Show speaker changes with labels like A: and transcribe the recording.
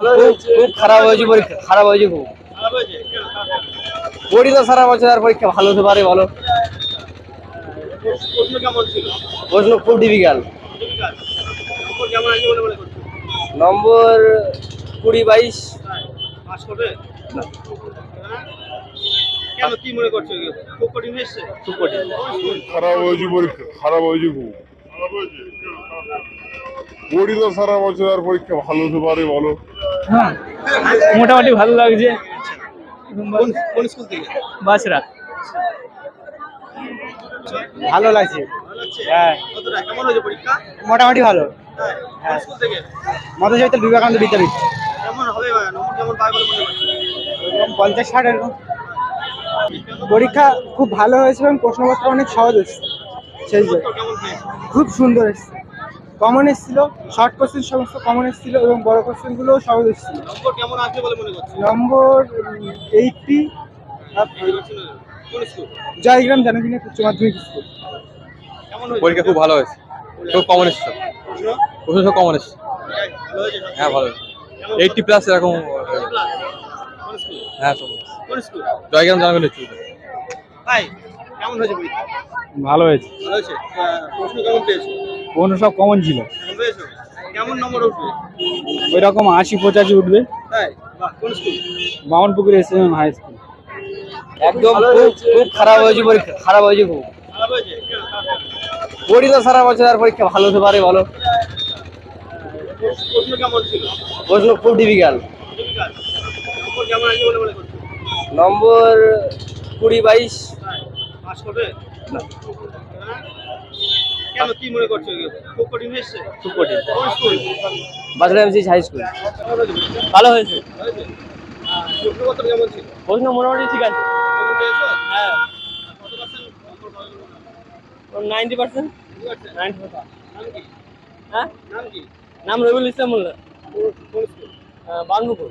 A: খুব খারাপ হয়েছে পরীক্ষা খারাপ হয়েছে খুব? পড়ি তো সারা বছর আর পরীক্ষা ভালো হতে পারে বলো।
B: প্রশ্ন কেমন
A: খুব ডিফিকাল্ট
B: নম্বর মনে
A: কুড়ি বাইশ।
B: তাই পাস করবে? হ্যাঁ? মনে
C: খারাপ হয়েছে পরীক্ষা খারাপ হয়েছে খুব। পড়ি তো সারা বছর আর পরীক্ষা ভালো হতে পারে বলো।
D: হ্যাঁ মোটামুটি ভালো লাগছে।
B: কোন কোন স্কুল থেকে?
D: বাসরা
A: ভালো লাগছে। হ্যাঁ।
B: হয়েছে
A: মোটামুটি ভালো।
B: থেকে
A: মধ্যশৈত বিবেকানন্দ বিদ্যাপীঠ। পঞ্চাশ ষাট এরকম। পরীক্ষা খুব ভালো হয়েছে এবং প্রশ্নপত্র অনেক সহজ এসেছে সেই খুব সুন্দর এসেছে কমন এসেছিল শর্ট কোশ্চেন সমস্ত কমন এসেছিল এবং বড় কোশ্চেনগুলোও সহজ এসেছিল।
B: নম্বর কেমন আসবে বলে মনে করছ
A: নম্বর এইটটি জয়গ্রাম জানকিনী উচ্চ মাধ্যমিক স্কুল
E: পরীক্ষা খুব ভালো হয়েছে। খুব কমন এসছে
B: প্রশ্ন?
E: সব কমন এসছে? হ্যাঁ ভালো এইটটি প্লাস এরকম হ্যাঁ জয়গ্রাম জানাবেন একটু
B: তাই কেমন হয়েছে
D: ভালো হয়েছে।
B: ভালো হয়েছে? প্রশ্ন কেমন পেয়েছ?
D: কোন সব কমন ছিল।
B: কেমন নম্বর উঠবে?
D: ওই রকম আশি পঁচাশি উঠবে।
B: কোন
D: Bamanpukur S M high school
A: একদম খুব খুব খারাপ হয়েছে পরীক্ষা খারাপ হয়েছে খুব? পড়ি তো সারা বছর আর পরীক্ষা ভালো হতে পারে বলো।
B: প্রশ্ন কেমন ছিল?
A: প্রশ্ন খুব ডিফিকাল্ট
B: নম্বর
A: কুড়ি বাইশ।
B: পাস করবে? হ্যাঁ? কেন কি মনে করছ? খুব কঠিন হয়েছে?
A: খুব কঠিন। বাসরা হাই স্কুল? ভালো হয়েছে। প্রশ্ন মোটামুটি ঠিক আছে। হ্যাঁ।
B: পার্সেন্ট?
A: নাইনটি পার্সেন্ট নাইনটি
B: নাম কি?
A: হ্যাঁ?
B: নাম কি?
A: নাম রবিউল ইসলাম মোল্লা। বানপুকুর